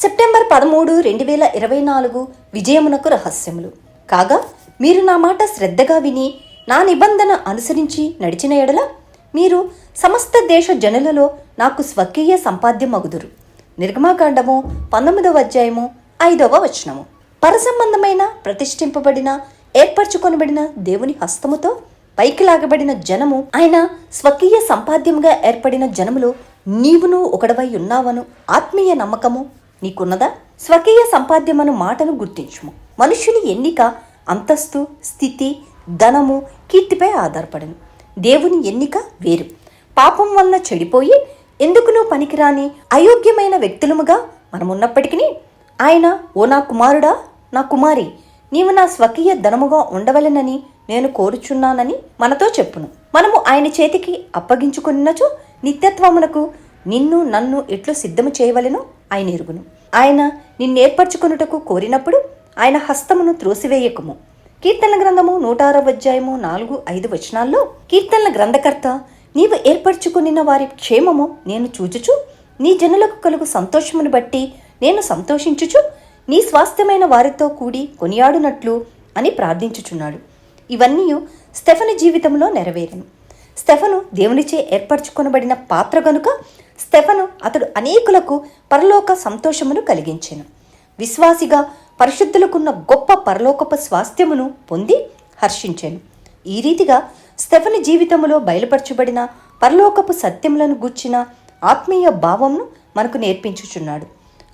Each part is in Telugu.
సెప్టెంబర్ పదమూడు రెండు వేల ఇరవై నాలుగు విజయమునకు రహస్యములు. కాగా మీరు నా మాట శ్రద్ధగా విని నా నిబంధన అనుసరించి నడిచిన ఎడల మీరు సమస్త దేశ జనులలో నాకు స్వకీయ సంపాద్యం అగుదురు నిర్గమాకాండము పంతొమ్మిదవ అధ్యాయము ఐదవ వచనము. పరసంబంధమైన ప్రతిష్ఠింపబడిన ఏర్పరచుకొనబడిన దేవుని హస్తముతో పైకి లాగబడిన జనము ఆయన స్వకీయ సంపాద్యముగా ఏర్పడిన జనములో నీవును ఒకడవై ఉన్నావను ఆత్మీయ నమ్మకము నీకున్నదా? స్వకీయ సంపాద్యమను మాటను గుర్తించుము. మనుష్యుని ఎన్నిక అంతస్తు స్థితి ధనము కీర్తిపై ఆధారపడను. దేవుని ఎన్నిక వేరు. పాపం వలన చెడిపోయి ఎందుకునూ పనికిరాని అయోగ్యమైన వ్యక్తులముగా మనమున్నప్పటికీ ఆయన ఓ నా కుమారుడా నా కుమారి నీవు నా స్వకీయ ధనముగా ఉండవలెనని నేను కోరుచున్నానని మనతో చెప్పును. మనము ఆయన చేతికి అప్పగించుకున్నచో నిత్యత్వమునకు నిన్ను నన్ను ఎట్లు సిద్ధము చేయవలెనో ఆయన ఎరుగును. ఆయన నిన్నేర్పరచుకొనుటకు కోరినప్పుడు ఆయన హస్తమును త్రోసివేయకము. కీర్తనల గ్రంథము నూట ఆరవ అధ్యాయము నాలుగు ఐదు వచనాల్లో కీర్తనల గ్రంథకర్త నీవు ఏర్పరచుకునిన వారి క్షేమము నేను చూచుచు నీ జనులకు కలుగు సంతోషమును బట్టి నేను సంతోషించుచు నీ స్వాస్థ్యమైన వారితో కూడి కొనియాడునట్లు అని ప్రార్థించుచున్నాడు. ఇవన్నీ స్టెఫను జీవితంలో నెరవేరను. స్టెఫను దేవునిచే ఏర్పరచుకొనబడిన పాత్ర గనుక స్టెఫను అతడు అనేకులకు పరలోక సంతోషమును కలిగించెను. విశ్వాసిగా పరిశుద్ధులకున్న గొప్ప పరలోకపు స్వాస్థ్యమును పొంది హర్షించాను. ఈ రీతిగా స్టెఫని జీవితములో బయలుపరచబడిన పరలోకపు సత్యములను గూర్చిన ఆత్మీయ భావంను మనకు నేర్పించుచున్నాడు.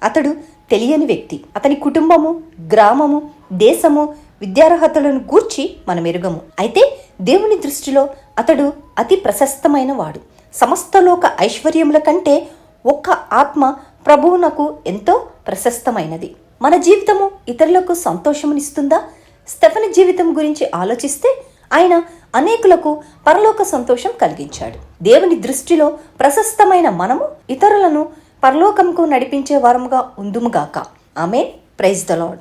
అతడు తెలియని వ్యక్తి. అతని కుటుంబము గ్రామము దేశము విద్యార్హతలను గూర్చి మనం ఎరుగము అయితే దేవుని దృష్టిలో అతడు అతి ప్రశస్తమైన వాడు. సమస్తలోక ఐశ్వర్యముల కంటే ఒక్క ఆత్మ ప్రభువునకు ఎంతో ప్రశస్తమైనది. మన జీవితము ఇతరులకు సంతోషమునిస్తుందా? స్టెఫన్ జీవితం గురించి ఆలోచిస్తే ఆయన అనేకులకు పరలోక సంతోషం కలిగించాడు. దేవుని దృష్టిలో ప్రశస్తమైన మనము ఇతరులను పరలోకంకు నడిపించే వారముగా ఉందుముగాక ఆమె ప్రైజ్ ద లాడ్